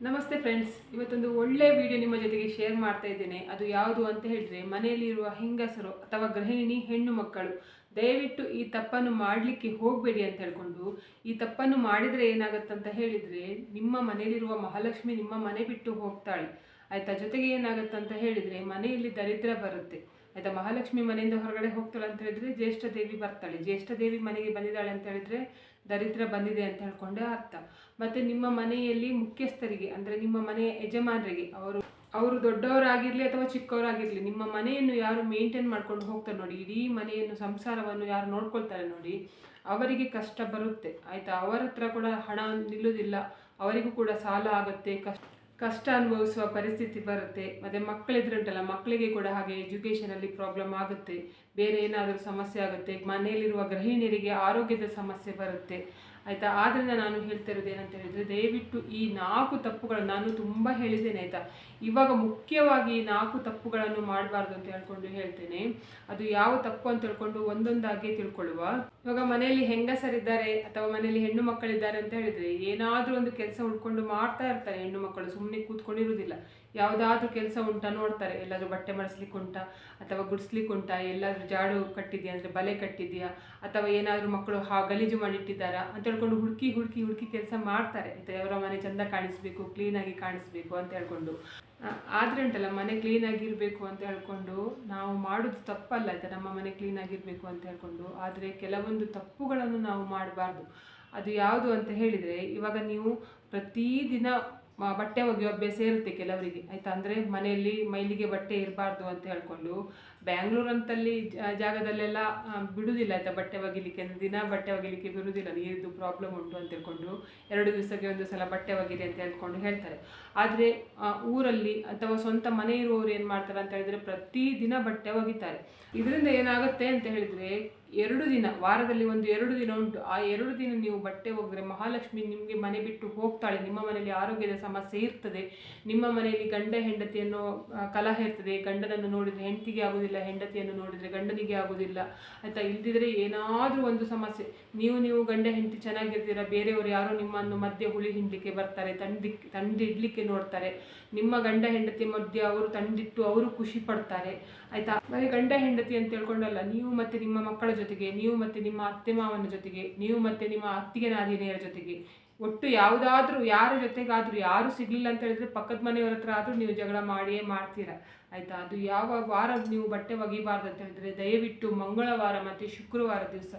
ನಮಸ್ತೆ ಫ್ರೆಂಡ್ಸ್, ಇವತ್ತೊಂದು ಒಳ್ಳೆ ವಿಡಿಯೋ ನಿಮ್ಮ ಜೊತೆಗೆ ಶೇರ್ ಮಾಡ್ತಾ ಇದ್ದೇನೆ. ಅದು ಯಾವುದು ಅಂತ ಹೇಳಿದ್ರೆ, ಮನೆಯಲ್ಲಿರುವ ಹೆಂಗಸರು ಅಥವಾ ಗೃಹಿಣಿ ಹೆಣ್ಣು ಮಕ್ಕಳು, ದಯವಿಟ್ಟು ಈ ತಪ್ಪನ್ನು ಮಾಡಲಿಕ್ಕೆ ಹೋಗಬೇಡಿ ಅಂತ ಹೇಳ್ಕೊಂಡು, ಈ ತಪ್ಪನ್ನು ಮಾಡಿದರೆ ಅಂತ ಹೇಳಿದರೆ, ನಿಮ್ಮ ಮನೆಯಲ್ಲಿರುವ ಮಹಾಲಕ್ಷ್ಮಿ ನಿಮ್ಮ ಮನೆ ಬಿಟ್ಟು ಹೋಗ್ತಾಳೆ. ಆಯ್ತಾ? ಜೊತೆಗೆ ಏನಾಗುತ್ತಂತ ಹೇಳಿದರೆ, ಮನೆಯಲ್ಲಿ ದರಿದ್ರ ಬರುತ್ತೆ. ಆಯ್ತಾ? ಮಹಾಲಕ್ಷ್ಮಿ ಮನೆಯಿಂದ ಹೊರಗಡೆ ಹೋಗ್ತಾಳೆ ಅಂತ ಹೇಳಿದ್ರೆ, ಜ್ಯೇಷ್ಠ ದೇವಿ ಬರ್ತಾಳೆ. ಜ್ಯೇಷ್ಠ ದೇವಿ ಮನೆಗೆ ಬಂದಿದ್ದಾಳೆ ಅಂತ ಹೇಳಿದ್ರೆ ದರಿದ್ರ ಬಂದಿದೆ ಅಂತ ಹೇಳ್ಕೊಂಡು ಅರ್ಥ. ಮತ್ತೆ ನಿಮ್ಮ ಮನೆಯಲ್ಲಿ ಮುಖ್ಯಸ್ಥರಿಗೆ, ಅಂದರೆ ನಿಮ್ಮ ಮನೆಯ ಯಜಮಾನರಿಗೆ, ಅವರು ಅವರು ದೊಡ್ಡವರಾಗಿರಲಿ ಅಥವಾ ಚಿಕ್ಕವರಾಗಿರಲಿ, ನಿಮ್ಮ ಮನೆಯನ್ನು ಯಾರು ಮೇಂಟೈನ್ ಮಾಡ್ಕೊಂಡು ಹೋಗ್ತಾರೆ ನೋಡಿ, ಇಡೀ ಮನೆಯನ್ನು, ಸಂಸಾರವನ್ನು ಯಾರು ನೋಡ್ಕೊಳ್ತಾರೆ ನೋಡಿ, ಅವರಿಗೆ ಕಷ್ಟ ಬರುತ್ತೆ. ಆಯ್ತಾ? ಅವರ ಹತ್ರ ಕೂಡ ಹಣ ನಿಲ್ಲುವುದಿಲ್ಲ ಅವರಿಗೂ ಕೂಡ ಸಾಲ ಆಗುತ್ತೆ. ಕಷ್ಟ ಕಷ್ಟ ಅನುಭವಿಸುವ ಪರಿಸ್ಥಿತಿ ಬರುತ್ತೆ. ಮತ್ತು ಮಕ್ಕಳಿದ್ರೆ ಉಂಟಲ್ಲ ಮಕ್ಕಳಿಗೆ ಕೂಡ ಹಾಗೆ ಎಜುಕೇಷನಲ್ಲಿ ಪ್ರಾಬ್ಲಮ್ ಆಗುತ್ತೆ. ಬೇರೆ ಏನಾದರೂ ಸಮಸ್ಯೆ ಆಗುತ್ತೆ, ಮನೆಯಲ್ಲಿರುವ ಗೃಹಿಣಿಯರಿಗೆ ಆರೋಗ್ಯದ ಸಮಸ್ಯೆ ಬರುತ್ತೆ. ಆಯಿತಾ? ಆದ್ದರಿಂದ ನಾನು ಹೇಳ್ತಾ ಇರೋದು ಏನಂತ ಹೇಳಿದರೆ, ದಯವಿಟ್ಟು ಈ ನಾಲ್ಕು ತಪ್ಪುಗಳು ನಾನು ತುಂಬ ಹೇಳಿದ್ದೇನೆ, ಆಯಿತಾ? ಇವಾಗ ಮುಖ್ಯವಾಗಿ ಈ ನಾಲ್ಕು ತಪ್ಪುಗಳನ್ನು ಮಾಡಬಾರ್ದು ಅಂತ ಹೇಳ್ಕೊಂಡು ಹೇಳ್ತೇನೆ. ಅದು ಯಾವ ತಪ್ಪು ಅಂತ ಹೇಳ್ಕೊಂಡು ಒಂದೊಂದಾಗಿ ತಿಳ್ಕೊಳ್ಳುವ. ಇವಾಗ ಮನೆಯಲ್ಲಿ ಹೆಂಗಸರಿದ್ದಾರೆ ಅಥವಾ ಮನೆಯಲ್ಲಿ ಹೆಣ್ಣು ಮಕ್ಕಳಿದ್ದಾರೆ ಅಂತ ಹೇಳಿದ್ರೆ ಏನಾದರೂ ಒಂದು ಕೆಲಸ ಹುಡ್ಕೊಂಡು ಮಾಡ್ತಾ ಇರ್ತಾರೆ ಹೆಣ್ಣು ಮಕ್ಕಳು ಸುಮ್ಮನೆ ಕೂತ್ಕೊಂಡಿರೋದಿಲ್ಲ. ಯಾವುದಾದ್ರೂ ಕೆಲಸ ಉಂಟಾ ನೋಡ್ತಾರೆ, ಎಲ್ಲಾದರೂ ಬಟ್ಟೆ ಮಡಿಸ್ಲಿಕ್ಕೆ ಉಂಟಾ ಅಥವಾ ಗುಡಿಸ್ಲಿಕ್ಕೆ ಉಂಟಾ, ಎಲ್ಲಾದರೂ ಜಾಡು ಕಟ್ಟಿದ್ಯಾ, ಅಂದರೆ ಬಲೆ ಕಟ್ಟಿದ್ಯಾ, ಅಥವಾ ಏನಾದರೂ ಮಕ್ಕಳು ಹಾ ಗಲೀಜು ಮಾಡಿಟ್ಟಿದ್ದಾರಾ ಅಂತ ಹೇಳ್ಕೊಂಡು ಹುಡುಕಿ ಹುಡುಕಿ ಹುಡುಕಿ ಕೆಲಸ ಮಾಡ್ತಾರೆ. ಅವರ ಮನೆ ಚಂದ ಕಾಣಿಸ್ಬೇಕು ಕ್ಲೀನಾಗಿ ಕಾಣಿಸ್ಬೇಕು ಅಂತ ಹೇಳ್ಕೊಂಡು. ಆದ್ರೆ ಉಂಟಲ್ಲ, ಮನೆ ಕ್ಲೀನಾಗಿರಬೇಕು ಅಂತ ಹೇಳ್ಕೊಂಡು, ನಾವು ಮಾಡೋದು ತಪ್ಪಲ್ಲ ಆಯ್ತಾ? ನಮ್ಮ ಮನೆ ಕ್ಲೀನಾಗಿರಬೇಕು ಅಂತ ಹೇಳ್ಕೊಂಡು, ಆದರೆ ಕೆಲವೊಂದು ತಪ್ಪುಗಳನ್ನು ನಾವು ಮಾಡಬಾರ್ದು. ಅದು ಯಾವುದು ಅಂತ ಹೇಳಿದರೆ, ಇವಾಗ ನೀವು ಪ್ರತಿದಿನ ಬಟ್ಟೆ ಒಗೆಯೋ ಅಭ್ಯಾಸ ಇರುತ್ತೆ ಕೆಲವರಿಗೆ. ಆಯ್ತಾ? ಅಂದರೆ ಮನೆಯಲ್ಲಿ ಮೈಲಿಗೆ ಬಟ್ಟೆ ಇರಬಾರ್ದು ಅಂತ ಹೇಳ್ಕೊಂಡು ಬ್ಯಾಂಗ್ಳೂರಂತಲ್ಲಿ ಜಾಗದಲ್ಲೆಲ್ಲ ಬಿಡುವುದಿಲ್ಲ ಆಯ್ತಾ ಬಟ್ಟೆ ಒಗಿಲಿಕ್ಕೆ, ಅಂದ್ರೆ ದಿನ ಬಟ್ಟೆ ಒಗಿಲಿಕ್ಕೆ ಬಿಡುವುದಿಲ್ಲ ನೀರಿದ್ದು ಪ್ರಾಬ್ಲಮ್ ಉಂಟು ಅಂತ ಹೇಳ್ಕೊಂಡು, ಎರಡು ದಿವಸಕ್ಕೆ ಒಂದು ಸಲ ಬಟ್ಟೆ ಒಗಿರಿ ಅಂತ ಹೇಳ್ಕೊಂಡು ಹೇಳ್ತಾರೆ. ಆದರೆ ಊರಲ್ಲಿ ಅಥವಾ ಸ್ವಂತ ಮನೆ ಇರುವವರು ಏನು ಮಾಡ್ತಾರೆ ಅಂತ ಹೇಳಿದ್ರೆ ಪ್ರತಿದಿನ ಬಟ್ಟೆ ಒಗಿತಾರೆ. ಇದರಿಂದ ಏನಾಗುತ್ತೆ ಅಂತ ಹೇಳಿದ್ರೆ, ಎರಡು ದಿನ, ವಾರದಲ್ಲಿ ಒಂದು ಎರಡು ದಿನ ಉಂಟು. ಆ ಎರಡು ದಿನ ನೀವು ಬಟ್ಟೆ ಒಗೆದ್ರೆ ಮಹಾಲಕ್ಷ್ಮಿ ನಿಮಗೆ ಮನೆ ಬಿಟ್ಟು ಹೋಗ್ತಾಳೆ. ನಿಮ್ಮ ಮನೆಯಲ್ಲಿ ಆರೋಗ್ಯದ ಸಮಸ್ಯೆ ಇರ್ತದೆ. ನಿಮ್ಮ ಮನೆಯಲ್ಲಿ ಗಂಡ ಹೆಂಡತಿಯನ್ನು ಕಲಹ ಇರ್ತದೆ. ಗಂಡನನ್ನು ನೋಡಿದರೆ ಹೆಂಡತಿಗೆ ಆಗೋದಿಲ್ಲ. ಹೆಂಡತಿಯನ್ನು ನೋಡಿದರೆ ಗಂಡನಿಗೆ ಆಗೋದಿಲ್ಲ. ಆಯ್ತಾ? ಇಲ್ದಿದ್ರೆ ಏನಾದರೂ ಒಂದು ಸಮಸ್ಯೆ. ನೀವು ನೀವು ಗಂಡ, ಹೆಂಡತಿ ಚೆನ್ನಾಗಿರ್ತೀರ? ಬೇರೆಯವರು ಯಾರೋ ನಿಮ್ಮನ್ನು ಮಧ್ಯೆ ಹುಳಿ ಹಿಂಡ್ಲಿಕ್ಕೆ ಬರ್ತಾರೆ ತಂಡಿಕ್ ತಂಡಿಡ್ಲಿಕ್ಕೆ ನೋಡ್ತಾರೆ. ನಿಮ್ಮ ಗಂಡ, ಹೆಂಡತಿ ಮಧ್ಯೆ ಅವರು ತಂಡಿಟ್ಟು ಅವರು ಖುಷಿ ಪಡ್ತಾರೆ. ಆಯ್ತಾ? ಬರೀ ಗಂಡ, ಹೆಂಡತಿ ಅಂತ ಹೇಳ್ಕೊಂಡಲ್ಲ, ನೀವು ಮತ್ತೆ ನಿಮ್ಮ ಮಕ್ಕಳ ಜೊತೆಗೆ, ನೀವು ಮತ್ತೆ ನಿಮ್ಮ ಅತ್ತೆ ಮಾವನ ಜೊತೆಗೆ, ನೀವು ಮತ್ತೆ ನಿಮ್ಮ ಅತ್ತಿಗೆ, ನಾದಿನಿಯರ ಜೊತೆಗೆ. ಒಟ್ಟು ಯಾವುದಾದ್ರೂ, ಯಾರ ಜೊತೆಗಾದ್ರೂ, ಯಾರು ಸಿಗ್ಲಿಲ್ಲ ಅಂತ ಹೇಳಿದ್ರೆ ಪಕ್ಕದ ಮನೆಯವ್ರ ಹತ್ರ ಆದ್ರೂ ನೀವು ಜಗಳ ಮಾಡಿಯೇ ಮಾಡ್ತೀರಾ? ಆಯ್ತಾ? ಅದು ಯಾವ ವಾರ ನೀವು ಬಟ್ಟೆ ಒಗಿಬಾರ್ದು ಅಂತ ಹೇಳಿದ್ರೆ ದಯವಿಟ್ಟು ಮಂಗಳವಾರ ಮತ್ತು ಶುಕ್ರವಾರ ದಿವಸ.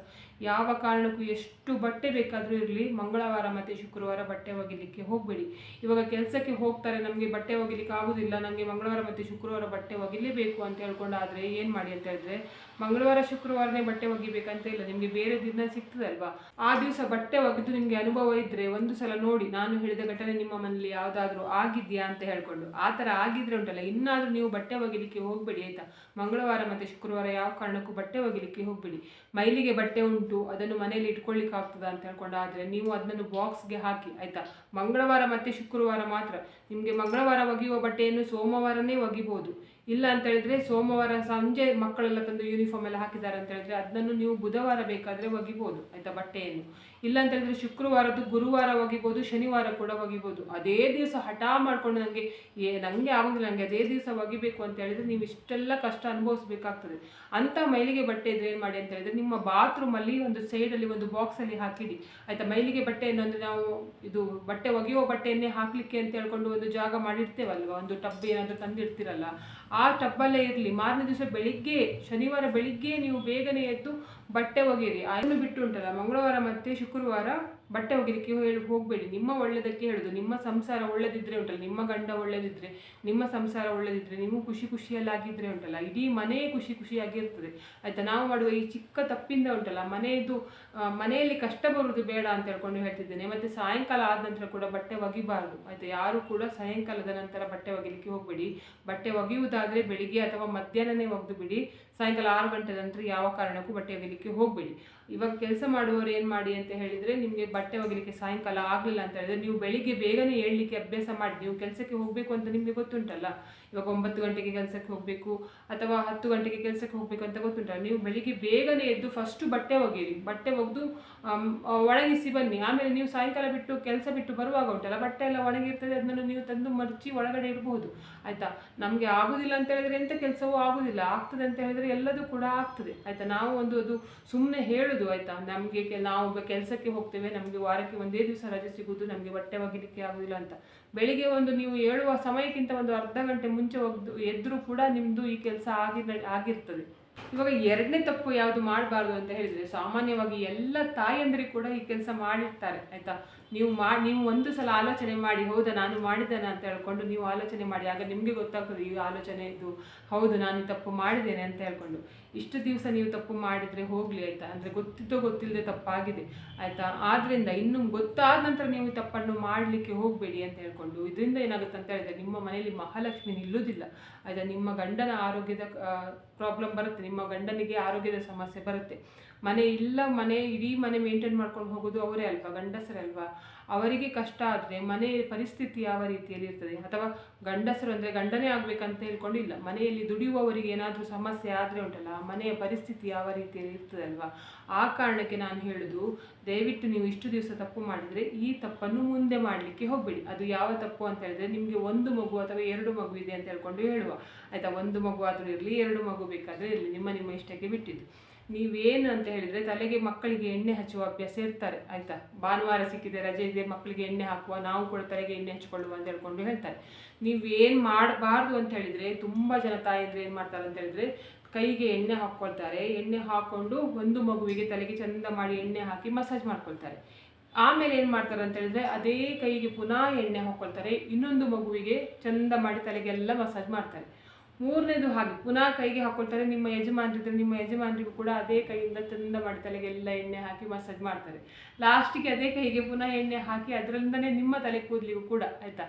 ಯಾವ ಕಾರಣಕ್ಕೂ ಎಷ್ಟು ಬಟ್ಟೆ ಬೇಕಾದರೂ ಇರಲಿ, ಮಂಗಳವಾರ ಮತ್ತು ಶುಕ್ರವಾರ ಬಟ್ಟೆ ಒಗಿಲಿಕ್ಕೆ ಹೋಗಬೇಡಿ. ಇವಾಗ ಕೆಲಸಕ್ಕೆ ಹೋಗ್ತಾರೆ, ನಮಗೆ ಬಟ್ಟೆ ಒಗಿಲಿಕ್ಕೆ ಆಗೋದಿಲ್ಲ ನನಗೆ ಮಂಗಳವಾರ ಮತ್ತು ಶುಕ್ರವಾರ ಬಟ್ಟೆ ಒಗಿಲೇಬೇಕು ಅಂತ ಹೇಳ್ಕೊಂಡು ಆದರೆ ಏನು ಮಾಡಿ ಅಂತ ಹೇಳಿದ್ರೆ, ಮಂಗಳವಾರ, ಶುಕ್ರವಾರನೇ ಬಟ್ಟೆ ಒಗಿಬೇಕಂತ ಇಲ್ಲ, ನಿಮಗೆ ಬೇರೆ ದಿನ ಸಿಗ್ತದಲ್ವಾ? ಆ ದಿವಸ ಬಟ್ಟೆ ಒಗೆದು ನಿಮಗೆ ಅನುಭವ ಇದ್ದರೆ ಒಂದು ಸಲ ನೋಡಿ, ನಾನು ಹೇಳಿದ ಘಟನೆ ನಿಮ್ಮ ಮನೆಯಲ್ಲಿ ಯಾವುದಾದ್ರೂ ಆಗಿದೆಯಾ ಅಂತ ಹೇಳ್ಕೊಂಡು. ಆ ಥರ ಆಗಿದ್ರೆ ಉಂಟಲ್ಲ, ಇನ್ನಾದರೂ ನೀವು ಬಟ್ಟೆ ಒಗಿಲಿಕ್ಕೆ ಹೋಗಬೇಡಿ ಆಯಿತಾ? ಮಂಗಳವಾರ ಮತ್ತು ಶುಕ್ರವಾರ ಯಾವ ಕಾರಣಕ್ಕೂ ಬಟ್ಟೆ ಒಗಿಲಿಕ್ಕೆ ಹೋಗಬೇಡಿ. ಮೈಲಿಗೆ ಬಟ್ಟೆ ಉಂಟು, ಅದನ್ನು ಮನೆಯಲ್ಲಿ ಇಟ್ಕೊಳ್ಳಿಕ್ಕೆ ಆಗ್ತದ ಅಂತ ಹೇಳ್ಕೊಂಡು ಆದರೆ ನೀವು ಅದನ್ನು ಬಾಕ್ಸ್ಗೆ ಹಾಕಿ, ಆಯಿತಾ? ಮಂಗಳವಾರ ಮತ್ತು ಶುಕ್ರವಾರ ಮಾತ್ರ. ನಿಮಗೆ ಮಂಗಳವಾರ ಒಗೆಯುವ ಬಟ್ಟೆಯನ್ನು ಸೋಮವಾರನೇ ಒಗಿಬೋದು. ಇಲ್ಲ ಅಂತ ಹೇಳಿದ್ರೆ ಸೋಮವಾರ ಸಂಜೆ ಮಕ್ಕಳೆಲ್ಲ ತಂದು ಯೂನಿಫಾರ್ಮ್ ಎಲ್ಲ ಹಾಕಿದ್ದಾರೆ ಅಂತ ಹೇಳಿದ್ರೆ ಅದನ್ನು ನೀವು ಬುಧವಾರ ಬೇಕಾದರೆ ಒಗಿಬೋದು, ಆಯ್ತಾ, ಬಟ್ಟೆಯನ್ನು. ಇಲ್ಲ ಅಂತ ಹೇಳಿದ್ರೆ ಶುಕ್ರವಾರದ್ದು ಗುರುವಾರ ಒಗಿಬೋದು ಶನಿವಾರ ಕೂಡ ಒಗಿಬೋದು ಅದೇ ದಿವಸ ಹಠ ಮಾಡ್ಕೊಂಡು ನನಗೆ ಏ ನನಗೆ ಆಗೋದಿಲ್ಲ ನನಗೆ ಅದೇ ದಿವಸ ಒಗಿಬೇಕು ಅಂತ ಹೇಳಿದ್ರೆ ನೀವು ಇಷ್ಟೆಲ್ಲ ಕಷ್ಟ ಅನುಭವಿಸ್ಬೇಕಾಗ್ತದೆ. ಅಂಥ ಮೈಲಿಗೆ ಬಟ್ಟೆ ಇದ್ರೆ ಏನು ಮಾಡಿ ಅಂತ ಹೇಳಿದ್ರೆ ನಿಮ್ಮ ಬಾತ್ರೂಮಲ್ಲಿ ಒಂದು ಸೈಡಲ್ಲಿ ಒಂದು ಬಾಕ್ಸಲ್ಲಿ ಹಾಕಿಡಿ. ಆಯಿತಾ, ಮೈಲಿಗೆ ಬಟ್ಟೆಯನ್ನು ಅಂದರೆ ನಾವು ಇದು ಬಟ್ಟೆ ಒಗೆಯುವ ಬಟ್ಟೆಯನ್ನೇ ಹಾಕಲಿಕ್ಕೆ ಅಂತ ಹೇಳ್ಕೊಂಡು ಒಂದು ಜಾಗ ಮಾಡಿರ್ತೇವಲ್ವ? ಒಂದು ಟಬ್ ಏನಾದರೂ ತಂದಿರ್ತೀರಲ್ಲ. ಆ ಟಬ್ಬಲ್ಲೇ ಇರಲಿ. ಮಾರನೇ ದಿವಸ ಬೆಳಿಗ್ಗೆ, ಶನಿವಾರ ಬೆಳಿಗ್ಗೆ ನೀವು ಬೇಗನೆ ಎದ್ದು ಬಟ್ಟೆ ಒಗೆಯಿರಿ. ಅದನ್ನು ಬಿಟ್ಟು ಉಂಟಲ್ಲ, ಮಂಗಳವಾರ ಮತ್ತು ಶುಕ್ರವಾರ ಬಟ್ಟೆ ಒಗಿಲಿಕ್ಕೆ ಹೇಳಿ ಹೋಗಬೇಡಿ. ನಿಮ್ಮ ಒಳ್ಳೆಯದಕ್ಕೆ ಹೇಳೋದು. ನಿಮ್ಮ ಸಂಸಾರ ಒಳ್ಳೆದಿದ್ರೆ ಉಂಟಲ್ಲ. ನಿಮ್ಮ ಗಂಡ ಒಳ್ಳೆದಿದ್ರೆ, ನಿಮ್ಮ ಸಂಸಾರ ಒಳ್ಳೆದಿದ್ರೆ ನೀವು ಖುಷಿ ಖುಷಿಯಲ್ಲಾಗಿದ್ರೆ ಉಂಟಲ್ಲ. ಇಡೀ ಮನೆಯೇ ಖುಷಿ ಖುಷಿಯಾಗಿರ್ತದೆ ಆಯಿತಾ? ನಾವು ಮಾಡುವ ಈ ಚಿಕ್ಕ ತಪ್ಪಿಂದ ಉಂಟಲ್ಲ. ಮನೆಯದು ಮನೆಯಲ್ಲಿ ಕಷ್ಟ ಬರುವುದು ಬೇಡ ಅಂತ ಹೇಳ್ಕೊಂಡು ಹೇಳ್ತಿದ್ದೇನೆ. ಮತ್ತೆ ಸಾಯಂಕಾಲ ಆದ ನಂತರ ಕೂಡ ಬಟ್ಟೆ ಒಗಿಬಾರ್ದು. ಆಯಿತಾ? ಯಾರು ಕೂಡ ಸಾಯಂಕಾಲದ ನಂತರ ಬಟ್ಟೆ ಒಗಿಲಿಕ್ಕೆ ಹೋಗಬೇಡಿ. ಬಟ್ಟೆ ಒಗೆಯುವುದಾದರೆ ಬೆಳಿಗ್ಗೆ ಅಥವಾ ಮಧ್ಯಾಹ್ನನೇ ಒಗೆದು ಬಿಡಿ. ಸಾಯಂಕಾಲ ಆರು ಗಂಟೆ ನಂತರ ಯಾವ ಕಾರಣಕ್ಕೂ ಬಟ್ಟೆ ಒಗಿಲಿಕ್ಕೆ ಹೋಗಬೇಡಿ. ಇವಾಗ ಕೆಲಸ ಮಾಡುವವರು ಏನು ಮಾಡಿ ಅಂತ ಹೇಳಿದರೆ ನಿಮಗೆ ಬಟ್ಟೆ ಒಗಿಲಿಕ್ಕೆ ಸಾಯಂಕಾಲ ಆಗಲಿಲ್ಲ ಅಂತ ಹೇಳಿದ್ರೆ ನೀವು ಬೆಳಿಗ್ಗೆ ಬೇಗನೆ ಹೇಳಲಿಕ್ಕೆ ಅಭ್ಯಾಸ ಮಾಡಿ, ನೀವು ಕೆಲಸಕ್ಕೆ ಹೋಗಬೇಕು ಅಂತ ನಿಮಗೆ ಗೊತ್ತುಂಟಲ್ಲ. ಇವಾಗ ಒಂಬತ್ತು ಗಂಟೆಗೆ ಕೆಲಸಕ್ಕೆ ಹೋಗಬೇಕು ಅಥವಾ ಹತ್ತು ಗಂಟೆಗೆ ಕೆಲಸಕ್ಕೆ ಹೋಗಬೇಕು ಅಂತ ಗೊತ್ತುಂಟಲ್ಲ ನೀವು ಬೆಳಿಗ್ಗೆ ಬೇಗನೆ ಎದ್ದು ಫಸ್ಟು ಬಟ್ಟೆ ಒಗೆಯಿರಿ. ಬಟ್ಟೆ ಒಗೆದು ಒಣಗಿಸಿ ಬನ್ನಿ. ಆಮೇಲೆ ನೀವು ಸಾಯಂಕಾಲ ಬಿಟ್ಟು ಕೆಲಸ ಬಿಟ್ಟು ಬರುವಾಗ ಉಂಟಲ್ಲ, ಬಟ್ಟೆ ಎಲ್ಲ ಒಣಗಿರ್ತದೆ, ಅದನ್ನು ನೀವು ತಂದು ಮರ್ಚಿ ಒಳಗಡೆ ಇಡಬಹುದು. ಆಯಿತಾ? ನಮಗೆ ಆಗೋದಿಲ್ಲ ಅಂತ ಹೇಳಿದ್ರೆ ಎಂಥ ಕೆಲಸವೂ ಆಗೋದಿಲ್ಲ. ಆಗ್ತದೆ ಅಂತ ಹೇಳಿದ್ರೆ ಎಲ್ಲದೂ ಕೂಡ ಆಗ್ತದೆ. ಆಯಿತಾ? ನಾವು ಒಂದು, ಅದು ಸುಮ್ಮನೆ ಹೇಳುದು, ಆಯಿತಾ? ನಮಗೆ ನಾವು ಕೆಲಸಕ್ಕೆ ಹೋಗ್ತೇವೆ, ನಮಗೆ ವಾರಕ್ಕೆ ಒಂದೇ ದಿವಸ ರಜೆ ಸಿಗುವುದು, ನಮಗೆ ಬಟ್ಟೆ ಒಗಿಲಿಕ್ಕೆ ಆಗೋದಿಲ್ಲ ಅಂತ. ಬೆಳಿಗ್ಗೆ ಒಂದು ನೀವು ಹೇಳುವ ಸಮಯಕ್ಕಿಂತ ಒಂದು ಅರ್ಧ ಗಂಟೆ ಮುಂಚೆ ಒಗ್ದು ಎದ್ರೂ ಕೂಡ ನಿಮ್ಮದು ಈ ಕೆಲಸ ಆಗಿ ಆಗಿರ್ತದೆ. ಇವಾಗ ಎರಡನೇ ತಪ್ಪು ಯಾವುದು ಮಾಡಬಾರ್ದು ಅಂತ ಹೇಳಿದ್ರೆ, ಸಾಮಾನ್ಯವಾಗಿ ಎಲ್ಲ ತಾಯಂದಿರು ಕೂಡ ಈ ಕೆಲಸ ಮಾಡಿರ್ತಾರೆ, ಆಯ್ತಾ? ನೀವು ಮಾಡಿ ನೀವು ಒಂದು ಸಲ ಆಲೋಚನೆ ಮಾಡಿ, ಹೌದಾ ನಾನು ಮಾಡಿದ್ದೇನೆ ಅಂತ ಹೇಳ್ಕೊಂಡು ನೀವು ಆಲೋಚನೆ ಮಾಡಿ, ಆಗ ನಿಮಗೆ ಗೊತ್ತಾಗ್ತದೆ, ಈ ಆಲೋಚನೆ ಇದು, ಹೌದು ನಾನು ತಪ್ಪು ಮಾಡಿದ್ದೇನೆ ಅಂತ ಹೇಳ್ಕೊಂಡು. ಇಷ್ಟು ದಿವಸ ನೀವು ತಪ್ಪು ಮಾಡಿದರೆ ಹೋಗಲಿ ಆಯಿತಾ? ಅಂದರೆ ಗೊತ್ತಿದ್ದೋ ಗೊತ್ತಿಲ್ಲದೆ ತಪ್ಪಾಗಿದೆ, ಆಯಿತಾ? ಆದ್ದರಿಂದ ಇನ್ನೂ ಗೊತ್ತಾದ ನಂತರ ನೀವು ತಪ್ಪನ್ನು ಮಾಡಲಿಕ್ಕೆ ಹೋಗಬೇಡಿ ಅಂತ ಹೇಳ್ಕೊಂಡು, ಇದರಿಂದ ಏನಾಗುತ್ತೆ ಅಂತ ಹೇಳಿದ್ರೆ ನಿಮ್ಮ ಮನೆಯಲ್ಲಿ ಮಹಾಲಕ್ಷ್ಮಿ ನಿಲ್ಲುವುದಿಲ್ಲ ಆಯಿತಾ? ನಿಮ್ಮ ಗಂಡನ ಆರೋಗ್ಯದ ಪ್ರಾಬ್ಲಮ್ ಬರುತ್ತೆ, ನಿಮ್ಮ ಗಂಡನಿಗೆ ಆರೋಗ್ಯದ ಸಮಸ್ಯೆ ಬರುತ್ತೆ. ಮನೆ ಇಲ್ಲ, ಮನೆ ಇಡೀ ಮನೆ ಮೇಂಟೈನ್ ಮಾಡ್ಕೊಂಡು ಹೋಗೋದು ಅವರೇ ಅಲ್ವಾ ಗಂಡಸರಲ್ವಾ ಅವರಿಗೆ ಕಷ್ಟ ಆದರೆ ಮನೆ ಪರಿಸ್ಥಿತಿ ಯಾವ ರೀತಿಯಲ್ಲಿ ಇರ್ತದೆ? ಅಥವಾ ಗಂಡಸರು ಅಂದರೆ ಗಂಡನೇ ಆಗಬೇಕಂತ ಹೇಳ್ಕೊಂಡಿಲ್ಲ, ಮನೆಯಲ್ಲಿ ದುಡಿಯುವವರಿಗೆ ಏನಾದರೂ ಸಮಸ್ಯೆ ಆದರೆ ಉಂಟಲ್ಲ ಮನೆಯ ಪರಿಸ್ಥಿತಿ ಯಾವ ರೀತಿಯಲ್ಲಿ ಇರ್ತದೆ ಅಲ್ವಾ? ಆ ಕಾರಣಕ್ಕೆ ನಾನು ಹೇಳೋದು, ದಯವಿಟ್ಟು ನೀವು ಇಷ್ಟು ದಿವಸ ತಪ್ಪು ಮಾಡಿದರೆ ಈ ತಪ್ಪನ್ನು ಮುಂದೆ ಮಾಡಲಿಕ್ಕೆ ಹೋಗಬೇಡಿ. ಅದು ಯಾವ ತಪ್ಪು ಅಂತ ಹೇಳಿದ್ರೆ ನಿಮಗೆ ಒಂದು ಮಗು ಅಥವಾ ಎರಡು ಮಗು ಇದೆ ಅಂತ ಹೇಳ್ಕೊಂಡು ಹೇಳುವ. ಆಯಿತಾ, ಒಂದು ಮಗು ಆದರೂ ಇರಲಿ, ಎರಡು ಮಗು ಬೇಕಾದರೆ ಇರಲಿ, ನಿಮ್ಮ ನಿಮ್ಮ ಇಷ್ಟಕ್ಕೆ ಬಿಟ್ಟಿದ್ದು. ನೀವೇನು ಅಂತ ಹೇಳಿದರೆ ತಲೆಗೆ ಮಕ್ಕಳಿಗೆ ಎಣ್ಣೆ ಹಚ್ಚುವ ಅಭ್ಯಾಸ ಇರ್ತಾರೆ, ಆಯಿತಾ? ಭಾನುವಾರ ಸಿಕ್ಕಿದೆ, ರಜೆ ಇದೆ, ಮಕ್ಕಳಿಗೆ ಎಣ್ಣೆ ಹಾಕುವ, ನಾವು ಕೂಡ ತಲೆಗೆ ಎಣ್ಣೆ ಹಚ್ಚಿಕೊಳ್ಳುವ ಅಂತ ಹೇಳ್ಕೊಂಡು ಹೇಳ್ತಾರೆ. ನೀವೇನು ಮಾಡಬಾರ್ದು ಅಂತ ಹೇಳಿದರೆ, ತುಂಬ ಜನ ತಾಯಿದ್ರೆ ಏನು ಮಾಡ್ತಾರೆ ಅಂತ ಹೇಳಿದರೆ, ಕೈಗೆ ಎಣ್ಣೆ ಹಾಕ್ಕೊಳ್ತಾರೆ. ಎಣ್ಣೆ ಹಾಕ್ಕೊಂಡು ಒಂದು ಮಗುವಿಗೆ ತಲೆಗೆ ಚಂದ ಮಾಡಿ ಎಣ್ಣೆ ಹಾಕಿ ಮಸಾಜ್ ಮಾಡ್ಕೊಳ್ತಾರೆ. ಆಮೇಲೆ ಏನು ಮಾಡ್ತಾರೆ ಅಂತ ಹೇಳಿದ್ರೆ, ಅದೇ ಕೈಗೆ ಪುನಃ ಎಣ್ಣೆ ಹಾಕ್ಕೊಳ್ತಾರೆ. ಇನ್ನೊಂದು ಮಗುವಿಗೆ ಚಂದ ಮಾಡಿ ತಲೆಗೆಲ್ಲ ಮಸಾಜ್ ಮಾಡ್ತಾರೆ. ಮೂರನೇದು ಹಾಗೆ, ಪುನಃ ಕೈಗೆ ಹಾಕೊಳ್ತಾರೆ, ನಿಮ್ಮ ಯಜಮಾನ್ರಿದ್ರೆ ನಿಮ್ಮ ಯಜಮಾನ್ರಿಗೂ ಕೂಡ ಅದೇ ಕೈಯಿಂದ ಚಂದ ಮಾಡಿ ತಲೆಗೆಲ್ಲ ಎಣ್ಣೆ ಹಾಕಿ ಮಸಾಜ್ ಮಾಡ್ತಾರೆ. ಲಾಸ್ಟಿಗೆ ಅದೇ ಕೈಗೆ ಪುನಃ ಎಣ್ಣೆ ಹಾಕಿ ಅದರಿಂದನೇ ನಿಮ್ಮ ತಲೆ ಕೂದಲಿಗೂ ಕೂಡ, ಆಯಿತಾ?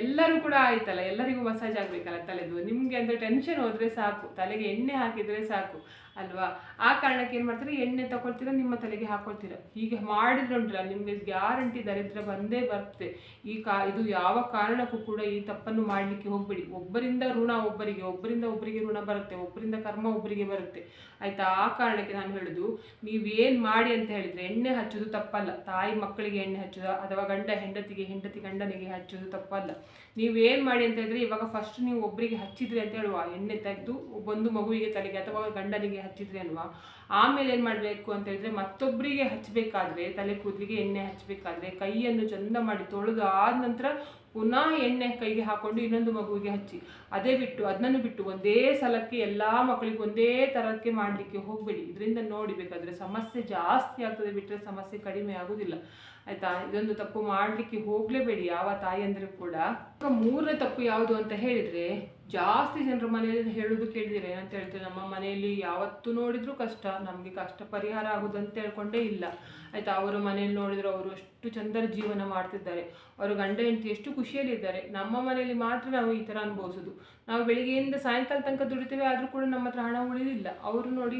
ಎಲ್ಲರೂ ಕೂಡ ಆಯ್ತಲ್ಲ, ಎಲ್ಲರಿಗೂ ಮಸಾಜ್ ಆಗಬೇಕಲ್ಲ ತಲೆದು. ನಿಮಗೆ ಅಂದರೆ ಟೆನ್ಷನ್ ಹೋದರೆ ಸಾಕು, ತಲೆಗೆ ಎಣ್ಣೆ ಹಾಕಿದರೆ ಸಾಕು, ಅಲ್ವಾ? ಆ ಕಾರಣಕ್ಕೆ ಏನು ಮಾಡ್ತಾರೆ, ಎಣ್ಣೆ ತಗೊಳ್ತೀರಾ, ನಿಮ್ಮ ತಲೆಗೆ ಹಾಕೊಳ್ತೀರಾ. ಹೀಗೆ ಮಾಡಿದ್ರೆ ಉಂಟಲ್ಲ, ನಿಮಗೆ ಗ್ಯಾರಂಟಿ ದರಿದ್ರ ಬಂದೇ ಬರ್ತದೆ ಈ ಕಾ, ಇದು ಯಾವ ಕಾರಣಕ್ಕೂ ಕೂಡ ಈ ತಪ್ಪನ್ನು ಮಾಡಲಿಕ್ಕೆ ಹೋಗಬೇಡಿ. ಒಬ್ಬರಿಂದ ಋಣ ಒಬ್ಬರಿಗೆ, ಒಬ್ಬರಿಂದ ಒಬ್ಬರಿಗೆ ಋಣ ಬರುತ್ತೆ, ಒಬ್ಬರಿಂದ ಕರ್ಮ ಒಬ್ಬರಿಗೆ ಬರುತ್ತೆ. ಆಯಿತಾ? ಆ ಕಾರಣಕ್ಕೆ ನಾನು ಹೇಳೋದು ನೀವೇನು ಮಾಡಿ ಅಂತ ಹೇಳಿದರೆ, ಎಣ್ಣೆ ಹಚ್ಚೋದು ತಪ್ಪಲ್ಲ. ತಾಯಿ ಮಕ್ಕಳಿಗೆ ಎಣ್ಣೆ ಹಚ್ಚೋದು, ಅಥವಾ ಗಂಡ ಹೆಂಡತಿಗೆ, ಹೆಂಡತಿ ಗಂಡನಿಗೆ ಹಚ್ಚೋದು ತಪ್ಪಲ್ಲ. ನೀವೇನು ಮಾಡಿ ಅಂತ ಹೇಳಿದ್ರೆ, ಇವಾಗ ಫಸ್ಟ್ ನೀವು ಒಬ್ಬರಿಗೆ ಹಚ್ಚಿದ್ರಿ ಅಂತ ಹೇಳುವ. ಎಣ್ಣೆ ತೆಗೆದು ಒಂದು ಮಗುವಿಗೆ ತಲೆಗೆ ಅಥವಾ ಗಂಡನಿಗೆ ಹಚ್ಚಿದ್ರಿ ಅಲ್ವಾ? ಆಮೇಲೆ ಏನು ಮಾಡಬೇಕು ಅಂತ ಹೇಳಿದ್ರೆ ಮತ್ತೊಬ್ಬರಿಗೆ ಹಚ್ಚಬೇಕಾದ್ರೆ ತಲೆ ಕೂದಲಿಗೆ ಎಣ್ಣೆ ಹಚ್ಚಬೇಕಾದ್ರೆ ಕೈಯನ್ನು ಚಂದ ಮಾಡಿ ತೊಳೆದು ಆದ ನಂತರ ಪುನಃ ಎಣ್ಣೆ ಕೈಗೆ ಹಾಕೊಂಡು ಇನ್ನೊಂದು ಮಗುವಿಗೆ ಹಚ್ಚಿ. ಅದೇ ಬಿಟ್ಟು ಅದನ್ನು ಬಿಟ್ಟು ಒಂದೇ ಸಲಕ್ಕೆ ಎಲ್ಲ ಮಕ್ಕಳಿಗೆ ಒಂದೇ ಥರಕ್ಕೆ ಮಾಡಲಿಕ್ಕೆ ಹೋಗಬೇಡಿ. ಇದರಿಂದ ನೋಡಿಬೇಕಾದ್ರೆ ಸಮಸ್ಯೆ ಜಾಸ್ತಿ ಆಗ್ತದೆ ಬಿಟ್ಟರೆ ಸಮಸ್ಯೆ ಕಡಿಮೆ ಆಗೋದಿಲ್ಲ. ಆಯಿತಾ? ಇದೊಂದು ತಪ್ಪು ಮಾಡಲಿಕ್ಕೆ ಹೋಗಲೇಬೇಡಿ, ಯಾವ ತಾಯಿ ಅಂದರೆ ಕೂಡ. ಮೂರನೇ ತಪ್ಪು ಯಾವುದು ಅಂತ ಹೇಳಿದರೆ ಜಾಸ್ತಿ ಜನರ ಮನೆಯಲ್ಲಿ ಹೇಳೋದು ಕೇಳಿದಿರ ಅಂತ ಹೇಳಿದ್ರೆ ನಮ್ಮ ಮನೆಯಲ್ಲಿ ಯಾವತ್ತು ನೋಡಿದ್ರು ಕಷ್ಟ, ನಮಗೆ ಕಷ್ಟ ಪರಿಹಾರ ಆಗುದಂತ ಹೇಳ್ಕೊಂಡೇ ಇಲ್ಲ. ಆಯ್ತಾ, ಅವರ ಮನೆಯಲ್ಲಿ ನೋಡಿದ್ರು, ಅವರು ಅಷ್ಟು ಚಂದರ ಜೀವನ ಮಾಡ್ತಿದ್ದಾರೆ. ಅವರು ಗಂಡ ಹೆಂಡತಿ ಎಷ್ಟು ಖುಷಿಯಲ್ಲಿದ್ದಾರೆ. ನಮ್ಮ ಮನೆಯಲ್ಲಿ ಮಾತ್ರ ನಾವು ಈ ಥರ ಅನುಭವಿಸೋದು. ನಾವು ಬೆಳಿಗ್ಗೆಯಿಂದ ಸಾಯಂಕಾಲ ತನಕ ದುಡಿತೇವೆ, ಆದರೂ ಕೂಡ ನಮ್ಮ ಹತ್ರ ಹಣ ಉಳಿದಿಲ್ಲ. ಅವರು ನೋಡಿ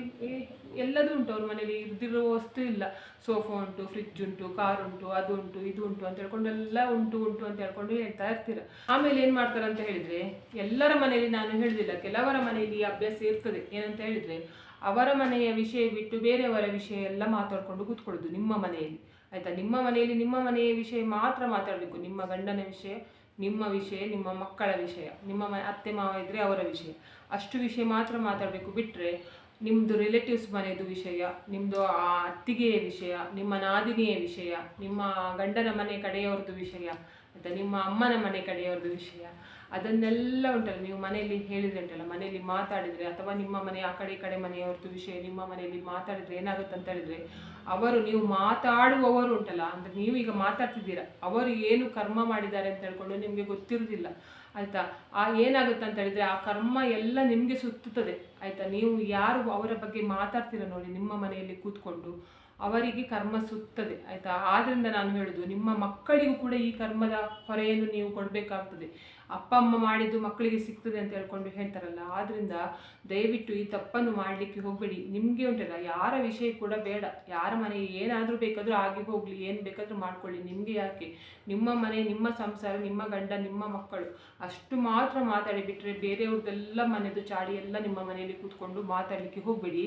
ಎಲ್ಲದೂ ಉಂಟು ಅವ್ರ ಮನೇಲಿ, ಇರ್ದಿರೋ ವಸ್ತು ಇಲ್ಲ. ಸೋಫಾ ಉಂಟು ಫ್ರಿಜ್ ಉಂಟು ಕಾರ್ ಉಂಟು, ಅದು ಉಂಟು, ಇದು ಉಂಟು ಅಂತ ಹೇಳ್ಕೊಂಡು ಎಲ್ಲ ಉಂಟು ಉಂಟು ಅಂತ ಹೇಳ್ಕೊಂಡು ಹೇಳ್ತಾ ಇರ್ತೀರ? ಆಮೇಲೆ ಏನು ಮಾಡ್ತಾರೆ ಅಂತ ಹೇಳಿದ್ರೆ, ಎಲ್ಲರ ಮನೆಯಲ್ಲಿ ನಾನು ಹೇಳಿದಿಲ್ಲ, ಕೆಲವರ ಮನೆಯಲ್ಲಿ ಅಭ್ಯಾಸ ಇರ್ತದೆ. ಏನಂತ ಹೇಳಿದ್ರೆ, ಅವರ ಮನೆಯ ವಿಷಯ ಬಿಟ್ಟು ಬೇರೆಯವರ ವಿಷಯ ಎಲ್ಲ ಮಾತಾಡ್ಕೊಂಡು ಕೂತ್ಕೊಳ್ಳೋದು ನಿಮ್ಮ ಮನೆಯಲ್ಲಿ. ಆಯ್ತಾ? ನಿಮ್ಮ ಮನೆಯಲ್ಲಿ ನಿಮ್ಮ ಮನೆಯ ವಿಷಯ ಮಾತ್ರ ಮಾತಾಡಬೇಕು. ನಿಮ್ಮ ಗಂಡನ ವಿಷಯ ನಿಮ್ಮ ವಿಷಯ, ನಿಮ್ಮ ಮಕ್ಕಳ ವಿಷಯ, ನಿಮ್ಮ ಅತ್ತೆ, ಮಾವ ಇದ್ದರೆ ಅವರ ವಿಷಯ. ಅಷ್ಟು ವಿಷಯ ಮಾತ್ರ ಮಾತಾಡಬೇಕು ಬಿಟ್ಟರೆ ನಿಮ್ಮದು ರಿಲೇಟಿವ್ಸ್ ಮನೆಯದು ವಿಷಯ ನಿಮ್ಮದು ಆ ಅತ್ತಿಗೆಯ ವಿಷಯ, ನಿಮ್ಮ ನಾದಿನಿಯ ವಿಷಯ, ನಿಮ್ಮ ಗಂಡನ ಮನೆ ಕಡೆಯವ್ರದ್ದು ವಿಷಯ, ಮತ್ತು ನಿಮ್ಮ ಅಮ್ಮನ ಮನೆ ಕಡೆಯವ್ರದ್ದು ವಿಷಯ. ಅದನ್ನೆಲ್ಲ ಉಂಟಲ್ಲ, ನೀವು ಮನೆಯಲ್ಲಿ ಹೇಳಿದ್ರೆ ಉಂಟಲ್ಲ, ಮನೆಯಲ್ಲಿ ಮಾತಾಡಿದರೆ ಅಥವಾ ನಿಮ್ಮ ಮನೆ, ಆ ಕಡೆ ಈ ಕಡೆ ಮನೆಯವ್ರದ್ದು ವಿಷಯ ನಿಮ್ಮ ಮನೆಯಲ್ಲಿ ಮಾತಾಡಿದರೆ ಏನಾಗುತ್ತೆ ಅಂತ ಹೇಳಿದ್ರೆ, ಅವರು ನೀವು ಮಾತಾಡುವವರು ಉಂಟಲ್ಲ, ಅಂದರೆ ನೀವು ಈಗ ಮಾತಾಡ್ತಿದ್ದೀರಾ, ಅವರು ಏನು ಕರ್ಮ ಮಾಡಿದ್ದಾರೆ ಅಂತ ಹೇಳ್ಕೊಂಡು ನಿಮಗೆ ಗೊತ್ತಿರೋದಿಲ್ಲ, ಆಯಿತಾ? ಆ ಏನಾಗುತ್ತೆ ಅಂತ ಹೇಳಿದ್ರೆ ಆ ಕರ್ಮ ಎಲ್ಲ ನಿಮಗೆ ಸುತ್ತುತ್ತದೆ, ಆಯಿತಾ? ನೀವು ಯಾರು ಅವರ ಬಗ್ಗೆ ಮಾತಾಡ್ತೀರ ನೋಡಿ, ನಿಮ್ಮ ಮನೆಯಲ್ಲಿ ಕೂತ್ಕೊಂಡು ಅವರಿಗೆ ಕರ್ಮ ಸುತ್ತದೆ, ಆಯಿತಾ? ಆದ್ದರಿಂದ ನಾನು ಹೇಳೋದು, ನಿಮ್ಮ ಮಕ್ಕಳಿಗೂ ಕೂಡ ಈ ಕರ್ಮದ ಹೊರೆಯನ್ನು ನೀವು ಕೊಡಬೇಕಾಗ್ತದೆ. ಅಪ್ಪ ಅಮ್ಮ ಮಾಡಿದ್ದು ಮಕ್ಕಳಿಗೆ ಸಿಗ್ತದೆ ಅಂತ ಹೇಳ್ಕೊಂಡು ಹೇಳ್ತಾರಲ್ಲ ಆದ್ದರಿಂದ ದಯವಿಟ್ಟು ಈ ತಪ್ಪನ್ನು ಮಾಡಲಿಕ್ಕೆ ಹೋಗಬೇಡಿ. ನಿಮಗೆ ಉಂಟಲ್ಲ, ಯಾರ ವಿಷಯ ಕೂಡ ಬೇಡ. ಯಾರ ಮನೆ ಏನಾದರೂ ಬೇಕಾದರೂ ಆಗಿ ಹೋಗಲಿ, ಏನು ಬೇಕಾದರೂ ಮಾಡ್ಕೊಳ್ಳಿ. ನಿಮಗೆ ಯಾಕೆ? ನಿಮ್ಮ ಮನೆ, ನಿಮ್ಮ ಸಂಸಾರ, ನಿಮ್ಮ ಗಂಡ, ನಿಮ್ಮ ಮಕ್ಕಳು. ಅಷ್ಟು ಮಾತ್ರ ಮಾತಾಡಿ ಬಿಟ್ಟರೆ ಬೇರೆಯವ್ರದ್ದೆಲ್ಲ ಮನೆದು ಚಾಡಿ ಎಲ್ಲ ನಿಮ್ಮ ಮನೆಯಲ್ಲಿ ಕೂತ್ಕೊಂಡು ಮಾತಾಡಲಿಕ್ಕೆ ಹೋಗಬೇಡಿ.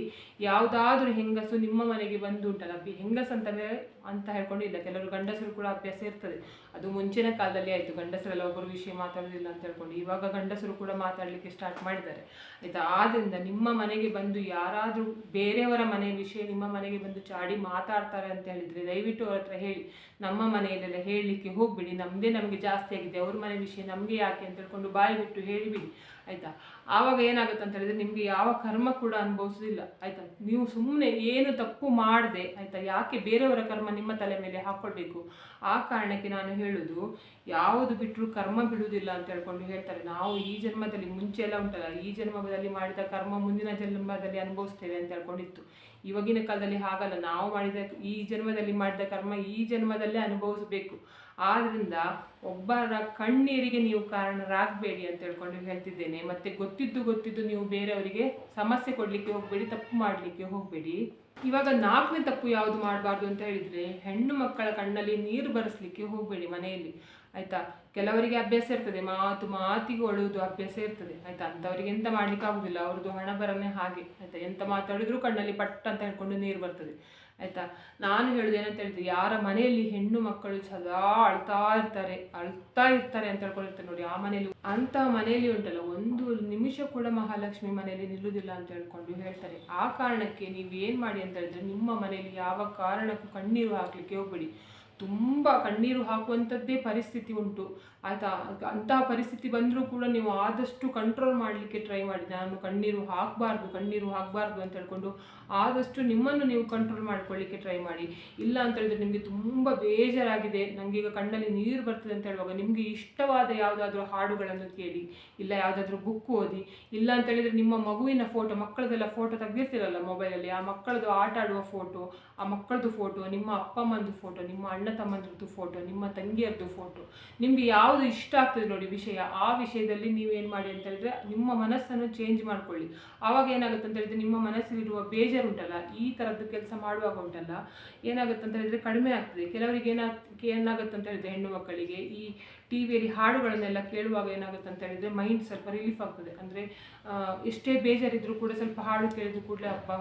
ಯಾವುದಾದ್ರೂ ಹೆಂಗಸು ನಿಮ್ಮ ಮನೆಗೆ ಬಂದು ಉಂಟಲ್ಲ ಹೆಂಗಸ್ ಅಂತಂದರೆ ಅಂತ ಹೇಳ್ಕೊಂಡು ಇಲ್ಲ, ಕೆಲವರು ಗಂಡಸರು ಕೂಡ ಅಭ್ಯಾಸ ಇರ್ತದೆ. ಅದು ಮುಂಚಿನ ಕಾಲದಲ್ಲಿ ಆಯಿತು, ಗಂಡಸರೆಲ್ಲ ಒಬ್ಬರು ವಿಷಯ ಮಾತಾಡೋದಿಲ್ಲ ಅಂತ ಹೇಳ್ಕೊಂಡು ಇವಾಗ ಗಂಡಸರು ಕೂಡ ಮಾತಾಡಲಿಕ್ಕೆ ಸ್ಟಾರ್ಟ್ ಮಾಡಿದ್ದಾರೆ. ಆಯಿತಾ? ಆದ್ದರಿಂದ ನಿಮ್ಮ ಮನೆಗೆ ಬಂದು ಯಾರಾದರೂ ಬೇರೆಯವರ ಮನೆ ವಿಷಯ ನಿಮ್ಮ ಮನೆಗೆ ಬಂದು ಚಾಡಿ ಮಾತಾಡ್ತಾರೆ ಅಂತ ಹೇಳಿದರೆ ದಯವಿಟ್ಟು ಅವ್ರ ಹೇಳಿ. ನಮ್ಮ ಮನೆಯಲ್ಲೆಲ್ಲ ಹೇಳಲಿಕ್ಕೆ ಹೋಗ್ಬಿಡಿ. ನಮ್ಮದೇ ನಮಗೆ ಜಾಸ್ತಿ ಆಗಿದೆ. ಅವ್ರ ಮನೆ ವಿಷಯ ನಮಗೆ ಯಾಕೆ ಅಂತ ಹೇಳ್ಕೊಂಡು ಬಾಯಿ ಬಿಟ್ಟು ಹೇಳಿಬಿಡಿ. ಆಯಿತಾ? ಆವಾಗ ಏನಾಗುತ್ತೆ ಅಂತ ಹೇಳಿದ್ರೆ ನಿಮಗೆ ಯಾವ ಕರ್ಮ ಕೂಡ ಅನುಭವಿಸೋದಿಲ್ಲ, ಆಯಿತಾ? ನೀವು ಸುಮ್ಮನೆ ಏನು ತಪ್ಪು ಮಾಡದೆ, ಆಯಿತಾ? ಯಾಕೆ ಬೇರೆಯವರ ಕರ್ಮ ನಿಮ್ಮ ತಲೆ ಮೇಲೆ ಹಾಕ್ಕೊಳ್ಬೇಕು ಆ ಕಾರಣಕ್ಕೆ ನಾನು ಹೇಳೋದು, ಯಾವುದು ಬಿಟ್ಟರು ಕರ್ಮ ಬಿಡುವುದಿಲ್ಲ ಅಂತ ಹೇಳ್ಕೊಂಡು ಹೇಳ್ತಾರೆ. ನಾವು ಈ ಜನ್ಮದಲ್ಲಿ ಮುಂಚೆ ಎಲ್ಲ ಉಂಟಲ್ಲ, ಈ ಜನ್ಮದಲ್ಲಿ ಮಾಡಿದ ಕರ್ಮ ಮುಂದಿನ ಜನ್ಮದಲ್ಲಿ ಅನುಭವಿಸ್ತೇವೆ ಅಂತ ಹೇಳ್ಕೊಂಡಿತ್ತು. ಇವಾಗಿನ ಕಾಲದಲ್ಲಿ ಹಾಗಲ್ಲ. ನಾವು ಮಾಡಿದ ಈ ಜನ್ಮದಲ್ಲಿ ಮಾಡಿದ ಕರ್ಮ ಈ ಜನ್ಮದಲ್ಲೇ ಅನುಭವಿಸಬೇಕು. ಆದ್ರಿಂದ ಒಬ್ಬರ ಕಣ್ಣೀರಿಗೆ ನೀವು ಕಾರಣರಾಗಬೇಡಿ ಅಂತ ಹೇಳ್ಕೊಂಡು ಹೇಳ್ತಿದ್ದೇನೆ. ಮತ್ತೆ ಗೊತ್ತಿದ್ದು ಗೊತ್ತಿದ್ದು ನೀವು ಬೇರೆಯವರಿಗೆ ಸಮಸ್ಯೆ ಕೊಡಲಿಕ್ಕೆ ಹೋಗಬೇಡಿ, ತಪ್ಪು ಮಾಡಲಿಕ್ಕೆ ಹೋಗಬೇಡಿ. ಇವಾಗ ನಾಲ್ಕನೇ ತಪ್ಪು ಯಾವುದು ಮಾಡಬಾರ್ದು ಅಂತ ಹೇಳಿದ್ರೆ ಹೆಣ್ಣು ಮಕ್ಕಳ ಕಣ್ಣಲ್ಲಿ ನೀರು ಬರೆಸ್ಲಿಕ್ಕೆ ಹೋಗಬೇಡಿ ಮನೆಯಲ್ಲಿ. ಆಯ್ತಾ? ಕೆಲವರಿಗೆ ಅಭ್ಯಾಸ ಇರ್ತದೆ, ಮಾತು ಮಾತಿಗೆ ಒಳ್ಳುವುದು ಅಭ್ಯಾಸ ಇರ್ತದೆ. ಆಯ್ತಾ? ಅಂಥವ್ರಿಗೆ ಎಂತ ಮಾಡ್ಲಿಕ್ಕೆ ಆಗುದಿಲ್ಲ ಅವ್ರದ್ದು ಹಣ ಬರನೇ ಹಾಗೆ. ಆಯ್ತಾ? ಎಂತ ಮಾತಾಡಿದ್ರು ಕಣ್ಣಲ್ಲಿ ಪಟ್ ಅಂತ ಹೇಳ್ಕೊಂಡು ನೀರು ಬರ್ತದೆ. ಆಯ್ತಾ? ನಾನು ಹೇಳುದು ಏನಂತ ಹೇಳಿದ್ರೆ, ಯಾರ ಮನೆಯಲ್ಲಿ ಹೆಣ್ಣು ಮಕ್ಕಳು ಸದಾ ಅಳ್ತಾ ಇರ್ತಾರೆ ಅಳ್ತಾ ಇರ್ತಾರೆ ಅಂತ ಹೇಳ್ಕೊಂಡಿರ್ತಾರೆ ನೋಡಿ, ಆ ಮನೆಯಲ್ಲಿ ಅಂತ ಮನೆಯಲ್ಲಿ ಉಂಟಲ್ಲ, ಒಂದು ನಿಮಿಷ ಕೂಡ ಮಹಾಲಕ್ಷ್ಮಿ ಮನೆಯಲ್ಲಿ ನಿಲ್ಲುವುದಿಲ್ಲ ಅಂತ ಹೇಳ್ಕೊಂಡು ಹೇಳ್ತಾರೆ. ಆ ಕಾರಣಕ್ಕೆ ನೀವು ಏನು ಮಾಡಿ ಅಂತ ಹೇಳಿದ್ರೆ, ನಿಮ್ಮ ಮನೆಯಲ್ಲಿ ಯಾವ ಕಾರಣಕ್ಕೂ ಕಣ್ಣೀರು ಹಾಕ್ಲಿಕ್ಕೆ ಹೋಗ್ಬೇಡಿ. ತುಂಬ ಕಣ್ಣೀರು ಹಾಕುವಂಥದ್ದೇ ಪರಿಸ್ಥಿತಿ ಉಂಟು. ಆಯಿತಾ? ಅಂತಹ ಪರಿಸ್ಥಿತಿ ಬಂದರೂ ಕೂಡ ನೀವು ಆದಷ್ಟು ಕಂಟ್ರೋಲ್ ಮಾಡಲಿಕ್ಕೆ ಟ್ರೈ ಮಾಡಿ. ನಾನು ಕಣ್ಣೀರು ಹಾಕಬಾರ್ದು ಕಣ್ಣೀರು ಹಾಕಬಾರ್ದು ಅಂತ ಹೇಳ್ಕೊಂಡು ಆದಷ್ಟು ನಿಮ್ಮನ್ನು ನೀವು ಕಂಟ್ರೋಲ್ ಮಾಡ್ಕೊಳ್ಳಿಕ್ಕೆ ಟ್ರೈ ಮಾಡಿ. ಇಲ್ಲ ಅಂತ ಹೇಳಿದ್ರೆ ನಿಮಗೆ ತುಂಬ ಬೇಜಾರಾಗಿದೆ. ನನಗೆ ಈಗ ಕಣ್ಣಲ್ಲಿ ನೀರು ಬರ್ತದೆ ಅಂತ ಹೇಳುವಾಗ ನಿಮಗೆ ಇಷ್ಟವಾದ ಯಾವುದಾದ್ರೂ ಹಾಡುಗಳನ್ನು ಕೇಳಿ. ಇಲ್ಲ ಯಾವುದಾದ್ರೂ ಬುಕ್ ಓದಿ. ಇಲ್ಲ ಅಂತ ಹೇಳಿದರೆ ನಿಮ್ಮ ಮಗುವಿನ ಫೋಟೋ ಮಕ್ಕಳದೆಲ್ಲ ಫೋಟೋ ತೆಗೆದಿರ್ತೀರಲ್ಲ ಮೊಬೈಲಲ್ಲಿ ಆ ಮಕ್ಕಳದು ಆಟ ಆಡುವ ಫೋಟೋ ಆ ಮಕ್ಕಳದು ಫೋಟೋ ನಿಮ್ಮ ಅಪ್ಪ ಅಮ್ಮಂದು ಫೋಟೋ ನಿಮ್ಮ ತಮ್ಮಂದ್ರದ್ದು ಫೋಟೋ ನಿಮ್ಮ ತಂಗಿಯರದ್ದು ಫೋಟೋ ನಿಮಗೆ ಯಾವುದು ಇಷ್ಟ ಆಗ್ತದೆ ನೋಡಿ ವಿಷಯ, ಆ ವಿಷಯದಲ್ಲಿ ನೀವೇನು ಮಾಡಿ ಅಂತ ಹೇಳಿದ್ರೆ ನಿಮ್ಮ ಮನಸ್ಸನ್ನು ಚೇಂಜ್ ಮಾಡ್ಕೊಳ್ಳಿ. ಆವಾಗ ಏನಾಗುತ್ತೆ ಅಂತ ಹೇಳಿದ್ರೆ ನಿಮ್ಮ ಮನಸ್ಸಲ್ಲಿರುವ ಬೇಜಾರು ಉಂಟಲ್ಲ ಈ ಥರದ್ದು ಕೆಲಸ ಮಾಡುವಾಗ ಉಂಟಲ್ಲ, ಏನಾಗುತ್ತೆ ಅಂತ ಹೇಳಿದ್ರೆ ಕಡಿಮೆ ಆಗ್ತದೆ. ಕೆಲವರಿಗೆ ಏನಾಗ ಏನಾಗುತ್ತೆ ಅಂತ ಹೇಳಿದ್ರೆ ಹೆಣ್ಣು ಮಕ್ಕಳಿಗೆ ಈ ಟಿ ವಿಯಲ್ಲಿ ಹಾಡುಗಳನ್ನೆಲ್ಲ ಕೇಳುವಾಗ ಏನಾಗುತ್ತೆ ಅಂತ ಹೇಳಿದ್ರೆ ಮೈಂಡ್ ಸ್ವಲ್ಪ ರಿಲೀಫ್ ಆಗ್ತದೆ. ಅಂದರೆ ಎಷ್ಟೇ ಬೇಜಾರಿದ್ರು ಕೂಡ ಸ್ವಲ್ಪ ಹಾಡು ಕೇಳಿದ್ರು ಕೂಡಲೇ ಅಪ್ಪ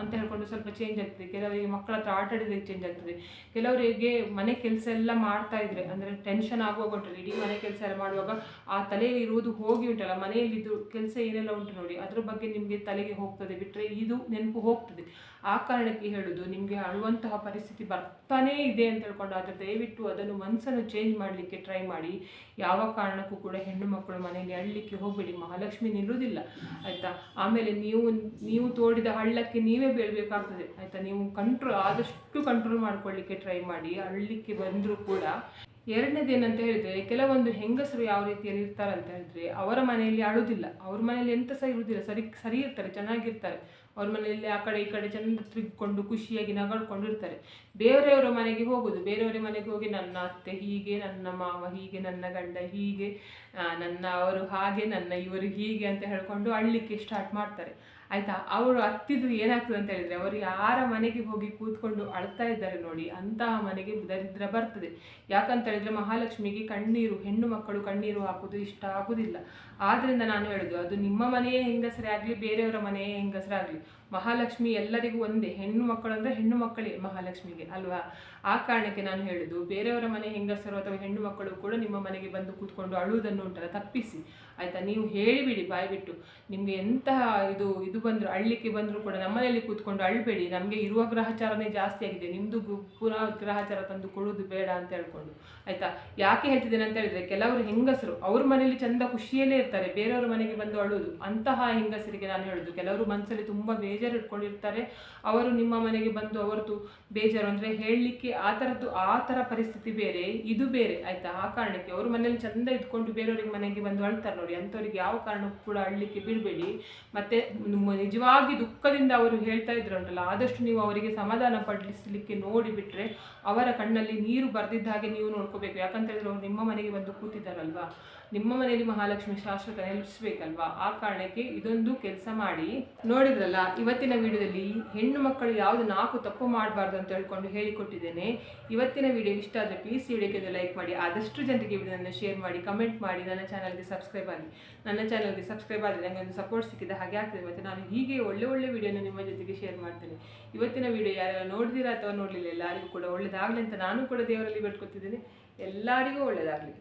ಅಂತ ಹೇಳ್ಕೊಂಡು ಸ್ವಲ್ಪ ಚೇಂಜ್ ಆಗ್ತದೆ. ಕೆಲವರಿಗೆ ಮಕ್ಕಳ ಹತ್ರ ಆಟ ಆಡಿದ್ರೆ ಚೇಂಜ್ ಆಗ್ತದೆ. ಕೆಲವರಿಗೆ ಮನೆ ಕೆಲಸ ಎಲ್ಲ ಮಾಡ್ತಾ ಇದ್ರೆ, ಅಂದರೆ ಟೆನ್ಷನ್ ಆಗುವಾಗ ಉಂಟಲ್ಲ, ಇಡೀ ಮನೆ ಕೆಲಸ ಎಲ್ಲ ಮಾಡುವಾಗ ಆ ತಲೆಯಲ್ಲಿ ಇರುವುದು ಹೋಗಿ ಉಂಟಲ್ಲ, ಮನೆಯಲ್ಲಿದ್ದು ಕೆಲಸ ಏನೆಲ್ಲ ಉಂಟು ನೋಡಿ, ಅದ್ರ ಬಗ್ಗೆ ನಿಮಗೆ ತಲೆಗೆ ಹೋಗ್ತದೆ ಬಿಟ್ಟರೆ ಇದು ನೆನಪು ಹೋಗ್ತದೆ. ಆ ಕಾರಣಕ್ಕೆ ಹೇಳೋದು, ನಿಮಗೆ ಅಳುವಂತಹ ಪರಿಸ್ಥಿತಿ ಬರ್ತಾನೇ ಇದೆ ಅಂತ ಹೇಳ್ಕೊಂಡು ಆದರೆ ದಯವಿಟ್ಟು ಅದನ್ನು ಮನಸ್ಸನ್ನು ಚೇಂಜ್ ಮಾಡಲಿಕ್ಕೆ ಟ್ರೈ ಮಾಡಿ. ಯಾವ ಕಾರಣಕ್ಕೂ ಕೂಡ ಹೆಣ್ಣು ಮಕ್ಕಳು ಮನೆಯಲ್ಲಿ ಅಳ್ಳಿಕ್ಕೆ ಹೋಗಬೇಡಿ, ಮಹಾಲಕ್ಷ್ಮಿ ನಿಲ್ಲುವುದಿಲ್ಲ, ಆಯಿತಾ? ಆಮೇಲೆ ನೀವು ನೀವು ತೋಡಿದ ಹಳ್ಳಕ್ಕೆ ನೀವೇ ಬೀಳಬೇಕಾಗ್ತದೆ, ಆಯಿತಾ? ನೀವು ಕಂಟ್ರೋಲ್ ಆದಷ್ಟು ಕಂಟ್ರೋಲ್ ಮಾಡ್ಕೊಳ್ಳಿಕ್ಕೆ ಟ್ರೈ ಮಾಡಿ, ಅಳ್ಳಿಕ್ಕೆ ಬಂದರೂ ಕೂಡ. ಎರಡನೇದೇನಂತ ಹೇಳಿದ್ರೆ, ಕೆಲವೊಂದು ಹೆಂಗಸರು ಯಾವ ರೀತಿಯಲ್ಲಿ ಇರ್ತಾರೆ ಅಂತ ಹೇಳಿದ್ರೆ, ಅವರ ಮನೆಯಲ್ಲಿ ಅಳುವುದಿಲ್ಲ ಅವ್ರ ಮನೆಯಲ್ಲಿ ಎಂತ ಸಹ ಇರುವುದಿಲ್ಲ, ಸರಿ ಸರಿ ಇರ್ತಾರೆ, ಚೆನ್ನಾಗಿರ್ತಾರೆ. ಅವ್ರ ಮನೆಯಲ್ಲಿ ಆ ಕಡೆ ಈ ಕಡೆ ಚಂದ ತಿರುಗಿಕೊಂಡು ಖುಷಿಯಾಗಿ ನಗಡ್ಕೊಂಡಿರ್ತಾರೆ ಬೇರೆಯವರ ಮನೆಗೆ ಹೋಗೋದು. ಬೇರೆಯವರ ಮನೆಗೆ ಹೋಗಿ ನನ್ನ ಅತ್ತೆ ಹೀಗೆ, ನನ್ನ ಮಾವ ಹೀಗೆ, ನನ್ನ ಗಂಡ ಹೀಗೆ ನನ್ನ ಅವರು ಹಾಗೆ, ನನ್ನ ಇವರು ಹೀಗೆ ಅಂತ ಹೇಳ್ಕೊಂಡು ಅಳ್ಳಿಕ್ಕೆ ಸ್ಟಾರ್ಟ್ ಮಾಡ್ತಾರೆ. ಆಯ್ತಾ? ಅವರು ಹತ್ತಿದ್ರು ಏನಾಗ್ತದೆ ಅಂತ ಹೇಳಿದ್ರೆ, ಅವರು ಯಾರ ಮನೆಗೆ ಹೋಗಿ ಕೂತ್ಕೊಂಡು ಅಳ್ತಾ ಇದ್ದಾರೆ ನೋಡಿ, ಅಂತಹ ಮನೆಗೆ ದರಿದ್ರ ಬರ್ತದೆ. ಯಾಕಂತ ಹೇಳಿದ್ರೆ ಮಹಾಲಕ್ಷ್ಮಿಗೆ ಕಣ್ಣೀರು, ಹೆಣ್ಣು ಮಕ್ಕಳು ಕಣ್ಣೀರು ಹಾಕೋದು ಇಷ್ಟ ಆಗುದಿಲ್ಲ. ಆದ್ರಿಂದ ನಾನು ಹೇಳುದು, ಅದು ನಿಮ್ಮ ಮನೆಯೇ ಹೆಂಗಸರೇ ಆಗಲಿ, ಬೇರೆಯವರ ಮನೆಯೇ ಹೆಂಗಸರಾಗ್ಲಿ ಮಹಾಲಕ್ಷ್ಮಿ ಎಲ್ಲರಿಗೂ ಒಂದೇ, ಹೆಣ್ಣು ಮಕ್ಕಳು ಅಂದರೆ ಹೆಣ್ಣು ಮಕ್ಕಳೇ ಮಹಾಲಕ್ಷ್ಮಿಗೆ, ಅಲ್ವಾ? ಆ ಕಾರಣಕ್ಕೆ ನಾನು ಹೇಳುದು, ಬೇರೆಯವರ ಮನೆ ಹೆಂಗಸರು ಅಥವಾ ಹೆಣ್ಣು ಮಕ್ಕಳು ಕೂಡ ನಿಮ್ಮ ಮನೆಗೆ ಬಂದು ಕೂತ್ಕೊಂಡು ಅಳುವುದನ್ನು ಉಂಟಲ್ಲ ತಪ್ಪಿಸಿ. ಆಯ್ತಾ? ನೀವು ಹೇಳಿಬಿಡಿ, ಬಾಯ್ಬಿಟ್ಟು. ನಿಮಗೆ ಎಂತಹ ಇದು ಇದು ಬಂದರೂ, ಅಳ್ಳಿಕ್ಕೆ ಬಂದರೂ ಕೂಡ ನಮ್ಮನೆಯಲ್ಲಿ ಕೂತ್ಕೊಂಡು ಅಳ್ಬೇಡಿ. ನಮಗೆ ಇರುವ ಗ್ರಹಚಾರನೇ ಜಾಸ್ತಿ ಆಗಿದೆ. ನಿಮ್ಮದು ಪುನಃ ಗ್ರಹಚಾರ ತಂದು ಕೊಡುವುದು ಬೇಡ ಅಂತ ಹೇಳ್ಕೊಂಡು. ಆಯಿತಾ? ಯಾಕೆ ಹೇಳ್ತಿದ್ದೇನೆ ಅಂತ ಹೇಳಿದ್ರೆ, ಕೆಲವರು ಹೆಂಗಸರು, ಅವ್ರ ಮನೆಯಲ್ಲಿ ಚಂದ ಖುಷಿಯಲ್ಲೇ ಇರ್ತಾರೆ. ಬೇರೆಯವ್ರ ಮನೆಗೆ ಬಂದು ಅಳೋದು. ಅಂತಹ ಹೆಂಗಸರಿಗೆ ನಾನು ಹೇಳೋದು, ಕೆಲವರು ಮನಸ್ಸಲ್ಲಿ ತುಂಬ ಬೇಜಾರು ಇಟ್ಕೊಂಡಿರ್ತಾರೆ ಅವರು ನಿಮ್ಮ ಮನೆಗೆ ಬಂದು ಅವರದ್ದು ಬೇಜಾರು ಅಂದರೆ ಹೇಳಲಿಕ್ಕೆ ಆ ಥರದ್ದು ಆ ಥರ ಪರಿಸ್ಥಿತಿ ಬೇರೆ, ಇದು ಬೇರೆ. ಆಯಿತಾ? ಆ ಕಾರಣಕ್ಕೆ ಅವ್ರ ಮನೇಲಿ ಚಂದ ಇದ್ಕೊಂಡು ಬೇರೆಯವ್ರಿಗೆ ಮನೆಗೆ ಬಂದು ಅಳ್ತಾರೆ ನೋಡಿ. ಅಂಥವ್ರಿಗೆ ಯಾವ ಕಾರಣಕ್ಕೂ ಕೂಡ ಅಳ್ಲಿಕ್ಕೆ ಬಿಡಬೇಡಿ. ಮತ್ತೆ ನಿಜವಾಗಿ ದುಃಖದಿಂದ ಅವರು ಹೇಳ್ತಾ ಇದ್ರಂಟಲ್ಲ ಆದಷ್ಟು ನೀವು ಅವರಿಗೆ ಸಮಾಧಾನ ಪಡಿಸಲಿಕ್ಕೆ ನೋಡಿಬಿಟ್ರೆ ಅವರ ಕಣ್ಣಲ್ಲಿ ನೀರು ಬರ್ದಿದ್ದ ಹಾಗೆ ನೀವು ನೋಡ್ಕೋಬೇಕು. ಯಾಕಂತ ಹೇಳಿದ್ರೆ ಅವ್ರು ನಿಮ್ಮ ಮನೆಗೆ ಬಂದು ಕೂತಿದ್ದಾರಲ್ವಾ? ನಿಮ್ಮ ಮನೆಯಲ್ಲಿ ಮಹಾಲಕ್ಷ್ಮಿ ಶಾಶ್ವತ ನೆಲೆಸಬೇಕಲ್ವಾ? ಆ ಕಾರಣಕ್ಕೆ ಇದೊಂದು ಕೆಲಸ ಮಾಡಿ. ನೋಡಿದ್ರಲ್ಲ, ಇವತ್ತಿನ ವಿಡಿಯೋದಲ್ಲಿ ಹೆಣ್ಣು ಮಕ್ಕಳು ಯಾವುದು ನಾಲ್ಕು ತಪ್ಪು ಮಾಡಬಾರ್ದು ಅಂತ ಹೇಳ್ಕೊಂಡು ಹೇಳಿಕೊಟ್ಟಿದ್ದೇನೆ. ಇವತ್ತಿನ ವಿಡಿಯೋ ಇಷ್ಟ ಆದರೆ ಪ್ಲೀಸ್ ವಿಡಿಯೋಕ್ಕೆ ಲೈಕ್ ಮಾಡಿ. ಆದಷ್ಟು ಜನರಿಗೆ ವಿಡಿಯೋನ ಶೇರ್ ಮಾಡಿ ಕಮೆಂಟ್ ಮಾಡಿ, ನನ್ನ ಚಾನಲ್ಗೆ ಸಬ್ಸ್ಕ್ರೈಬ್ ಆಗಿ. ನನ್ನ ಚಾನಲ್ಗೆ ಸಬ್ಸ್ಕ್ರೈಬ್ ಆದರೆ ನನಗೆ ಒಂದು ಸಪೋರ್ಟ್ ಸಿಕ್ಕಿದ ಹಾಗೆ ಆಗ್ತದೆ. ಮತ್ತು ನಾನು ಹೀಗೆ ಒಳ್ಳೆ ಒಳ್ಳೆ ವಿಡಿಯೋನ ನಿಮ್ಮ ಜೊತೆಗೆ ಶೇರ್ ಮಾಡ್ತೇನೆ. ಇವತ್ತಿನ ವಿಡಿಯೋ ಯಾರೆಲ್ಲ ನೋಡಿದಿರಾ ಅಥವಾ ನೋಡಲಿಲ್ಲ, ಎಲ್ಲರಿಗೂ ಕೂಡ ಒಳ್ಳೆಯದಾಗಲಿ ಅಂತ ನಾನು ಕೂಡ ದೇವರಲ್ಲಿ ಬೇಡ್ಕೊತಿದ್ದೇನೆ. ಎಲ್ಲರಿಗೂ ಒಳ್ಳೆಯದಾಗಲಿ